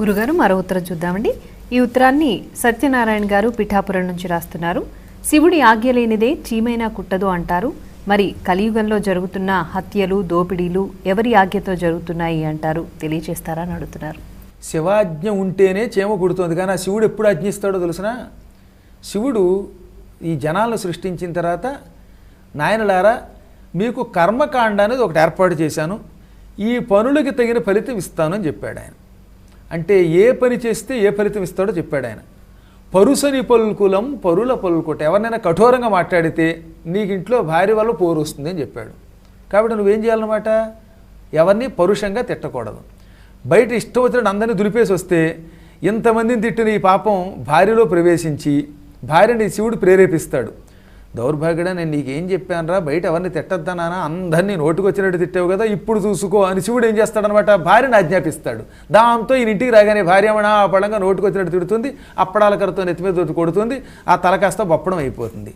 గురుగారు మరో ఉత్తరం చూద్దామండి. ఈ ఉత్తరాన్ని సత్యనారాయణ గారు పిఠాపురం నుంచి రాస్తున్నారు. శివుడి ఆజ్ఞ లేనిదే చీమైనా కుట్టదు అంటారు. మరి కలియుగంలో జరుగుతున్న హత్యలు దోపిడీలు ఎవరి ఆజ్ఞతో జరుగుతున్నాయి అంటారు? తెలియచేస్తారా అని అడుగుతున్నారు. శివాజ్ఞ ఉంటేనే చీమ కుడుతుంది. కానీ ఆ శివుడు ఎప్పుడు ఆజ్ఞిస్తాడో తెలుసిన? శివుడు ఈ జనాలను సృష్టించిన తర్వాత నాయనలారా మీకు కర్మకాండ అనేది ఒకటి ఏర్పాటు చేశాను. ఈ పనులకి తగిన ఫలితం ఇస్తానని చెప్పాడు ఆయన. అంటే ఏ పని చేస్తే ఏ ఫలితం ఇస్తాడో చెప్పాడు ఆయన. పరుసని పలుకులం పరుల పలుకుట. ఎవరినైనా కఠోరంగా మాట్లాడితే నీకు ఇంట్లో భార్య వల్ల పోరు వస్తుంది అని చెప్పాడు. కాబట్టి నువ్వేం చేయాలన్నమాట? ఎవరిని పరుషంగా తిట్టకూడదు. బయట ఇష్టం వచ్చినట్టు అందరినీ దులిపేసి వస్తే ఇంతమందిని తిట్టిన ఈ పాపం భార్యలో ప్రవేశించి భార్యని శివుడు ప్రేరేపిస్తాడు. దౌర్భాగ్యడా నేను నీకేం చెప్పానురా బయట ఎవరిని తిట్టద్దనానా అందరినీ నోటుకొచ్చినట్టు తిట్టావు కదా ఇప్పుడు చూసుకో అని శివుడు ఏం చేస్తాడనమాట? భార్యను ఆజ్ఞాపిస్తాడు. దాంతో ఈయన ఇంటికి రాగానే భార్యమణ ఆ పడంగా నోటుకొచ్చినట్టు తిడుతుంది అప్పడాల కరతో నెత్తి మీద కొడుతుంది ఆ తల కాస్త బప్పడం అయిపోతుంది.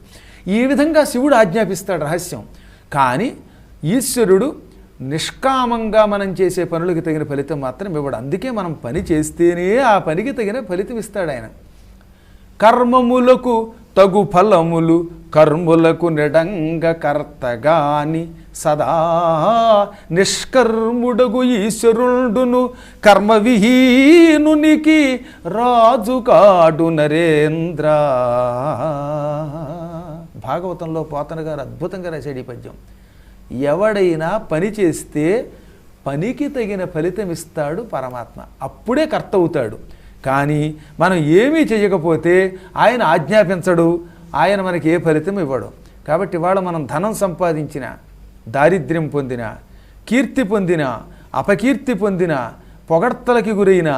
ఈ విధంగా శివుడు ఆజ్ఞాపిస్తాడు రహస్యం. కానీ ఈశ్వరుడు నిష్కామంగా మనం చేసే పనులకు తగిన ఫలితం మాత్రం ఇవ్వడు. అందుకే మనం పని చేస్తేనే ఆ పనికి తగిన ఫలితం ఇస్తాడు ఆయన. కర్మములకు తగు ఫలములు కర్ములకు నిడంగ కర్తగాని సదా నిష్కర్ముడగు ఈశ్వరుడును కర్మవిహీనునికి రాజు కాడు నరేంద్ర. భాగవతంలో పోతన గారు అద్భుతంగా రాశాడు ఈ పద్యం. ఎవడైనా పని చేస్తే పనికి తగిన ఫలితం ఇస్తాడు పరమాత్మ. అప్పుడే కర్త అవుతాడు. కానీ మనం ఏమీ చేయకపోతే ఆయన ఆజ్ఞాపించడు ఆయన మనకి ఏ ఫలితం ఇవ్వడు. కాబట్టి ఇవాళ మనం ధనం సంపాదించిన దారిద్ర్యం పొందిన కీర్తి పొందిన అపకీర్తి పొందిన పొగడ్తలకి గురైన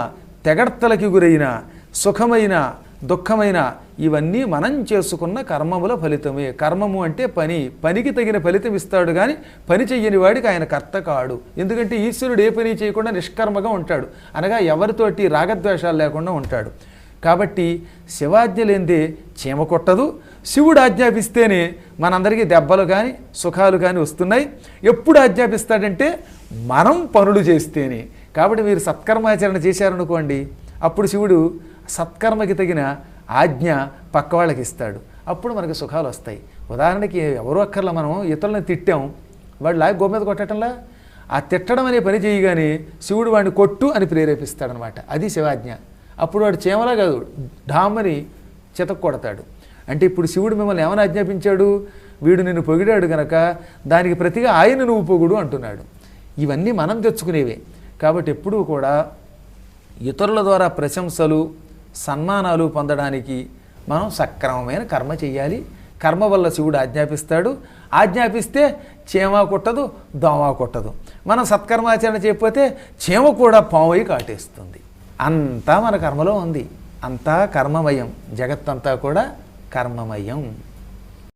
తెగడ్తలకి గురైన సుఖమైన దుఃఖమైన ఇవన్నీ మనం చేసుకున్న కర్మముల ఫలితమే. కర్మము అంటే పని. పనికి తగిన ఫలితం ఇస్తాడు కానీ పని చెయ్యని వాడికి ఆయన కర్త కాడు. ఎందుకంటే ఈశ్వరుడు ఏ పని చేయకుండా నిష్కర్మగా ఉంటాడు. అనగా ఎవరితోటి రాగద్వేషాలు లేకుండా ఉంటాడు. కాబట్టి శివాజ్ఞ లేనిదే చీమ కొట్టదు. శివుడు ఆజ్ఞాపిస్తేనే మనందరికీ దెబ్బలు కానీ సుఖాలు కానీ వస్తున్నాయి. ఎప్పుడు ఆజ్ఞాపిస్తాడంటే మనం పనులు చేస్తేనే. కాబట్టి మీరు సత్కర్మాచరణ చేశారనుకోండి అప్పుడు శివుడు సత్కర్మకి తగిన ఆజ్ఞ పక్క వాళ్ళకి ఇస్తాడు. అప్పుడు మనకి సుఖాలు వస్తాయి. ఉదాహరణకి ఎవరో అక్కర్లా మనం ఇతరులను తిట్టాం వాడు లాగి గో మీద కొట్టడంలా ఆ తిట్టడం అనే పని చేయగానే శివుడు వాడిని కొట్టు అని ప్రేరేపిస్తాడనమాట. అది శివాజ్ఞ. అప్పుడు వాడు చేమలా కాదు ఢామని చితక్ కొడతాడు అంటే ఇప్పుడు శివుడు మిమ్మల్ని ఏమని ఆజ్ఞాపించాడు? వీడు నిన్ను పొగిడాడు గనక దానికి ప్రతిగా ఆయన నువ్వు పొగుడు అంటున్నాడు. ఇవన్నీ మనం తెచ్చుకునేవే. కాబట్టి ఎప్పుడూ కూడా ఇతరుల ద్వారా ప్రశంసలు సన్మానాలు పొందడానికి మనం సక్రమమైన కర్మ చేయాలి. కర్మ వల్ల శివుడు ఆజ్ఞాపిస్తాడు. ఆజ్ఞాపిస్తే చీమ కొట్టదు దోమ కొట్టదు. మనం సత్కర్మాచరణ చేయకపోతే చీమ కూడా పావై కాటేస్తుంది. అంతా మన కర్మలో ఉంది. అంతా కర్మమయం. జగత్తంతా కూడా కర్మమయం.